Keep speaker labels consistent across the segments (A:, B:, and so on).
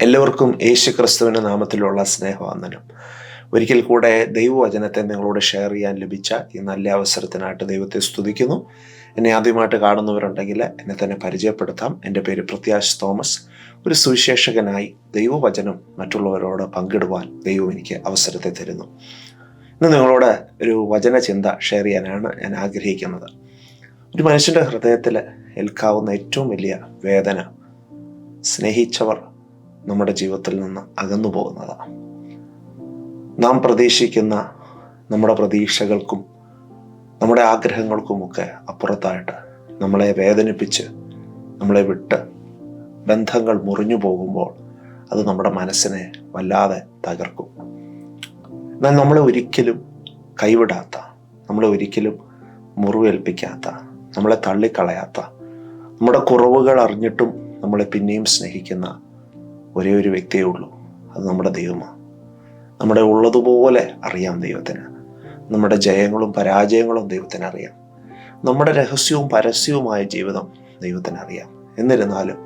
A: എല്ലാവർക്കും യേശു ക്രിസ്തുവിന്റെ നാമത്തിലുള്ള സ്നേഹവന്ദനം. ഒരിക്കൽ കൂടെ ദൈവവചനത്തെ നിങ്ങളോട് ഷെയർ ചെയ്യാൻ ലഭിച്ച ഈ നല്ല അവസരത്തിനായിട്ട് ദൈവത്തെ സ്തുതിക്കുന്നു. എന്നെ ആദ്യമായിട്ട് കാണുന്നവരുണ്ടെങ്കിൽ എന്നെ തന്നെ പരിചയപ്പെടുത്താം. എന്റെ പേര് പ്രത്യാശ് തോമസ്. ഒരു സുവിശേഷകനായി ദൈവവചനം മറ്റുള്ളവരോട് പങ്കിടുവാൻ ദൈവം എനിക്ക് അവസരത്തെ തരുന്നു. ഇന്ന് നിങ്ങളോട് ഒരു വചന ചിന്ത ഷെയർ ചെയ്യാനാണ് ഞാൻ ആഗ്രഹിക്കുന്നത്. ഒരു മനുഷ്യന്റെ ഹൃദയത്തിൽ ഏൽക്കാവുന്ന ഏറ്റവും വലിയ വേദന സ്നേഹിച്ചവർ നമ്മുടെ ജീവിതത്തിൽ നിന്ന് അകന്നു പോകുന്നതാണ്. നാം പ്രതീക്ഷിക്കുന്ന നമ്മുടെ പ്രതീക്ഷകൾക്കും നമ്മുടെ ആഗ്രഹങ്ങൾക്കുമൊക്കെ അപ്പുറത്തായിട്ട് നമ്മളെ വേദനിപ്പിച്ച് നമ്മളെ വിട്ട് ബന്ധങ്ങൾ മുറിഞ്ഞു പോകുമ്പോൾ അത് നമ്മുടെ മനസ്സിനെ വല്ലാതെ തകർക്കും. എന്നാൽ നമ്മളെ ഒരിക്കലും കൈവിടാത്ത നമ്മളെ ഒരിക്കലും മുറിവേൽപ്പിക്കാത്ത നമ്മളെ തള്ളിക്കളയാത്ത നമ്മുടെ കുറവുകൾ അറിഞ്ഞിട്ടും നമ്മളെ പിന്നെയും സ്നേഹിക്കുന്ന ഒരേ ഒരു വ്യക്തിയേ ഉള്ളൂ. അത് നമ്മുടെ ദൈവമാണ്. നമ്മുടെ ഉള്ളതുപോലെ അറിയാം ദൈവത്തിന്. നമ്മുടെ ജയങ്ങളും പരാജയങ്ങളും ദൈവത്തിന് അറിയാം. നമ്മുടെ രഹസ്യവും പരസ്യവുമായ ജീവിതം ദൈവത്തിന് അറിയാം. എന്നിരുന്നാലും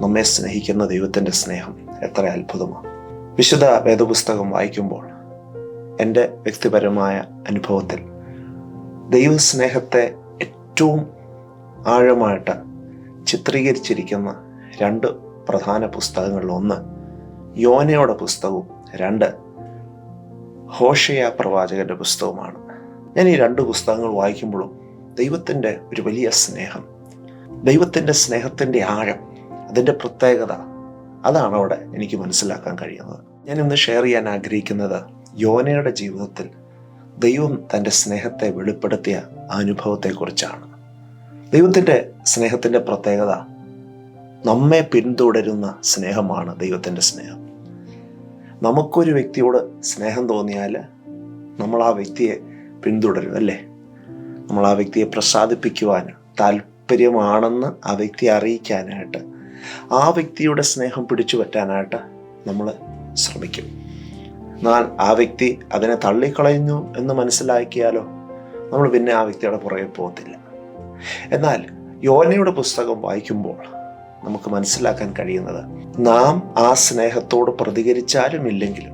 A: നമ്മെ സ്നേഹിക്കുന്ന ദൈവത്തിന്റെ സ്നേഹം എത്ര അത്ഭുതമാണ്. വിശുദ്ധ വേദപുസ്തകം വായിക്കുമ്പോൾ എന്റെ വ്യക്തിപരമായ അനുഭവത്തിൽ ദൈവസ്നേഹത്തെ ഏറ്റവും ആഴമായിട്ട് ചിത്രീകരിച്ചിരിക്കുന്ന രണ്ട് പ്രധാന പുസ്തകങ്ങളിൽ ഒന്ന് യോനയുടെ പുസ്തകവും രണ്ട് ഹോഷയ പ്രവാചകന്റെ പുസ്തകവുമാണ്. ഞാൻ ഈ രണ്ട് പുസ്തകങ്ങൾ വായിക്കുമ്പോഴും ദൈവത്തിന്റെ ഒരു വലിയ സ്നേഹം ദൈവത്തിന്റെ സ്നേഹത്തിന്റെ ആഴം അതിന്റെ പ്രത്യേകത അതാണ് അവിടെ എനിക്ക് മനസ്സിലാക്കാൻ കഴിയുന്നത്. ഞാൻ ഇന്ന് ഷെയർ ചെയ്യാൻ ആഗ്രഹിക്കുന്നത് യോനയുടെ ജീവിതത്തിൽ ദൈവം തന്റെ സ്നേഹത്തെ വെളിപ്പെടുത്തിയ അനുഭവത്തെക്കുറിച്ചാണ്. ദൈവത്തിന്റെ സ്നേഹത്തിന്റെ പ്രത്യേകത നമ്മെ പിന്തുടരുന്ന സ്നേഹമാണ് ദൈവത്തിന്റെ സ്നേഹം. നമുക്കൊരു വ്യക്തിയോട് സ്നേഹം തോന്നിയാൽ നമ്മൾ ആ വ്യക്തിയെ പിന്തുടരും അല്ലേ? നമ്മൾ ആ വ്യക്തിയെ പ്രസാദിപ്പിക്കുവാൻ താല്പര്യമാണെന്ന് ആ വ്യക്തിയെ അറിയിക്കാനായിട്ട് ആ വ്യക്തിയുടെ സ്നേഹം പിടിച്ചു പറ്റാനായിട്ട് നമ്മൾ ശ്രമിക്കും. എന്നാൽ ആ വ്യക്തി അതിനെ തള്ളിക്കളയുന്നു എന്ന് മനസ്സിലാക്കിയാലോ നമ്മൾ പിന്നെ ആ വ്യക്തിയുടെ പുറകെ പോകത്തില്ല. എന്നാൽ യോനയുടെ പുസ്തകം വായിക്കുമ്പോൾ നമുക്ക് മനസ്സിലാക്കാൻ കഴിയുന്നത്. നാം ആ സ്നേഹത്തോട് പ്രതികരിച്ചാലും ഇല്ലെങ്കിലും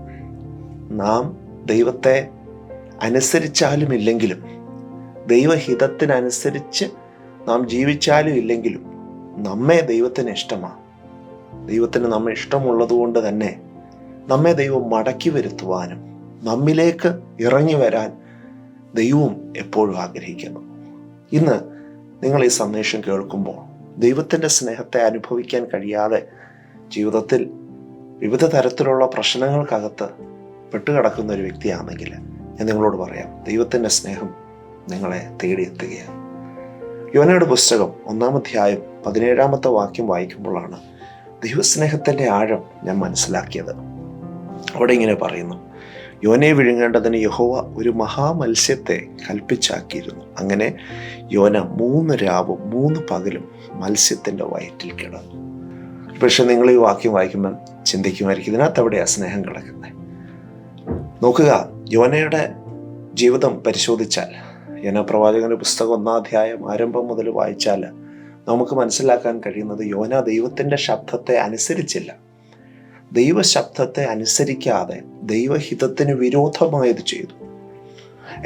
A: നാം ദൈവത്തെ അനുസരിച്ചാലും ഇല്ലെങ്കിലും ദൈവഹിതത്തിനനുസരിച്ച് നാം ജീവിച്ചാലും ഇല്ലെങ്കിലും നമ്മെ ദൈവത്തിന് ഇഷ്ടമാണ്. ദൈവത്തിന് നമ്മെ ഇഷ്ടമുള്ളതുകൊണ്ട് തന്നെ നമ്മെ ദൈവം മടക്കി വരുത്തുവാനും നമ്മിലേക്ക് ഇറങ്ങി വരാൻ ദൈവവും എപ്പോഴും ആഗ്രഹിക്കുന്നു. ഇന്ന് നിങ്ങൾ ഈ സന്ദേശം കേൾക്കുമ്പോൾ ദൈവത്തിന്റെ സ്നേഹത്തെ അനുഭവിക്കാൻ കഴിയാതെ ജീവിതത്തിൽ വിവിധ തരത്തിലുള്ള പ്രശ്നങ്ങൾക്കകത്ത് പെട്ടുകിടക്കുന്ന ഒരു വ്യക്തിയാണെങ്കിൽ ഞാൻ നിങ്ങളോട് പറയാം ദൈവത്തിന്റെ സ്നേഹം നിങ്ങളെ തേടിയെത്തുകയാണ്. യോനയുടെ പുസ്തകം ഒന്നാം അധ്യായം പതിനേഴാമത്തെ വാക്യം വായിക്കുമ്പോഴാണ് ദൈവസ്നേഹത്തിന്റെ ആഴം ഞാൻ മനസ്സിലാക്കിയത്. അവിടെ ഇങ്ങനെ പറയുന്നു യോനയെ വിഴുങ്ങേണ്ടതിന് യഹോവ ഒരു മഹാമത്സ്യത്തെ കൽപ്പിച്ചാക്കിയിരുന്നു. അങ്ങനെ യോന മൂന്ന് രാവും മൂന്ന് പകലും മത്സ്യത്തിന്റെ വയറ്റിൽ കിടന്നു. പക്ഷെ നിങ്ങൾ ഈ വാക്യം വായിക്കുമ്പം ചിന്തിക്കുമായിരിക്കും ഇതിനകത്ത് എവിടെയാ സ്നേഹം കിടക്കുന്നത് നോക്കുക യോനയുടെ ജീവിതം പരിശോധിച്ചാൽ യോന പ്രവാചകന്റെ പുസ്തകം ഒന്നാം അധ്യായം ആരംഭം മുതൽ വായിച്ചാൽ നമുക്ക് മനസ്സിലാക്കാൻ കഴിയുന്നത് യോന ദൈവത്തിന്റെ ശബ്ദത്തെ അനുസരിച്ചില്ല. ദൈവശബ്ദത്തെ അനുസരിക്കാതെ ദൈവഹിതത്തിന് വിരോധമായത് ചെയ്തു.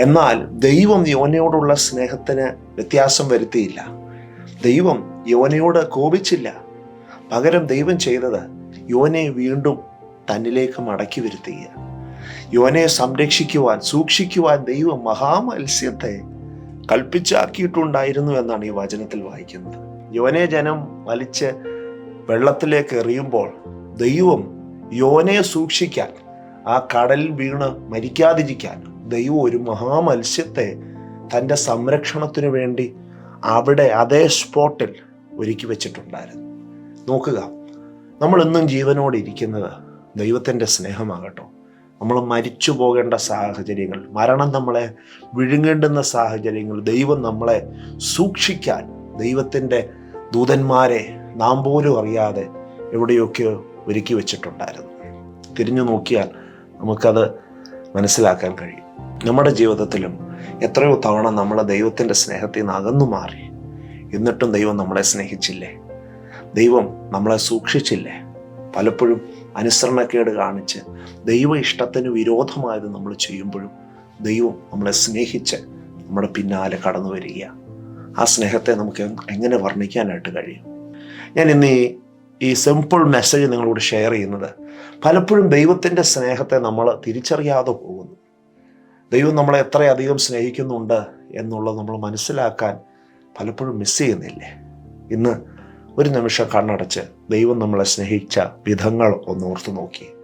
A: എന്നാൽ ദൈവം യോനയോടുള്ള സ്നേഹത്തിന് വ്യത്യാസം വരുത്തിയില്ല. ദൈവം യോനയോട് കോപിച്ചില്ല. പകരം ദൈവം ചെയ്തത് യോനയെ വീണ്ടും തന്നിലേക്ക് മടക്കി വരുത്തുക യോനയെ സംരക്ഷിക്കുവാൻ സൂക്ഷിക്കുവാൻ ദൈവം മഹാമത്സ്യത്തെ കൽപ്പിച്ചാക്കിയിട്ടുണ്ടായിരുന്നു എന്നാണ് ഈ വചനത്തിൽ വായിക്കുന്നത്. യോനെ ജനം വലിച്ച് വെള്ളത്തിലേക്ക് എറിയുമ്പോൾ ദൈവം യോനെ സൂക്ഷിക്കാൻ ആ കടലിൽ വീണ് മരിക്കാതിരിക്കാൻ ദൈവം ഒരു മഹാമത്സ്യത്തെ തന്റെ സംരക്ഷണത്തിനു വേണ്ടി അവിടെ അതേ സ്പോട്ടിൽ ഒരുക്കി വെച്ചിട്ടുണ്ടായിരുന്നു. നോക്കുക നമ്മൾ ഇന്നും ജീവനോടെ ഇരിക്കുന്നത് ദൈവത്തിന്റെ സ്നേഹമാകട്ടോ. നമ്മൾ മരിച്ചു പോകേണ്ട സാഹചര്യങ്ങൾ മരണം നമ്മളെ വിഴുങ്ങേണ്ടുന്ന സാഹചര്യങ്ങൾ ദൈവം നമ്മളെ സൂക്ഷിക്കാൻ ദൈവത്തിന്റെ ദൂതന്മാരെ നാം പോലും അറിയാതെ എവിടെയൊക്കെയോ ഒരുക്കി വെച്ചിട്ടുണ്ടായിരുന്നു. തിരിഞ്ഞു നോക്കിയാൽ നമുക്കത് മനസ്സിലാക്കാൻ കഴിയും. നമ്മുടെ ജീവിതത്തിലും എത്രയോ തവണ നമ്മൾ ദൈവത്തിന്റെ സ്നേഹത്തിൽ നിന്ന് അകന്നു മാറി. എന്നിട്ടും ദൈവം നമ്മളെ സ്നേഹിച്ചില്ലേ? ദൈവം നമ്മളെ സൂക്ഷിച്ചില്ലേ? പലപ്പോഴും അനുസരണക്കേട് കാണിച്ച് ദൈവ ഇഷ്ടത്തിന് വിരോധമായത് നമ്മൾ ചെയ്യുമ്പോഴും ദൈവം നമ്മളെ സ്നേഹിച്ച് നമ്മുടെ പിന്നാലെ കടന്നു വരിക. ആ സ്നേഹത്തെ നമുക്ക് എങ്ങനെ വർണിക്കാനായിട്ട് കഴിയും? ഞാൻ ഇന്ന് ഈ ഈ സിമ്പിൾ മെസ്സേജ് നിങ്ങളോട് ഷെയർ ചെയ്യുന്നത്. പലപ്പോഴും ദൈവത്തിന്റെ സ്നേഹത്തെ നമ്മൾ തിരിച്ചറിയാതെ പോകുന്നു. ദൈവം നമ്മളെ എത്രയധികം സ്നേഹിക്കുന്നുണ്ട് എന്നുള്ളത് നമ്മൾ മനസ്സിലാക്കാൻ പലപ്പോഴും മിസ് ചെയ്യുന്നില്ലേ? ഇന്ന് ഒരു നിമിഷം കണ്ണടച്ച് ദൈവം നമ്മളെ സ്നേഹിച്ച വിധങ്ങൾ ഒന്ന് ഓർത്തു നോക്കി.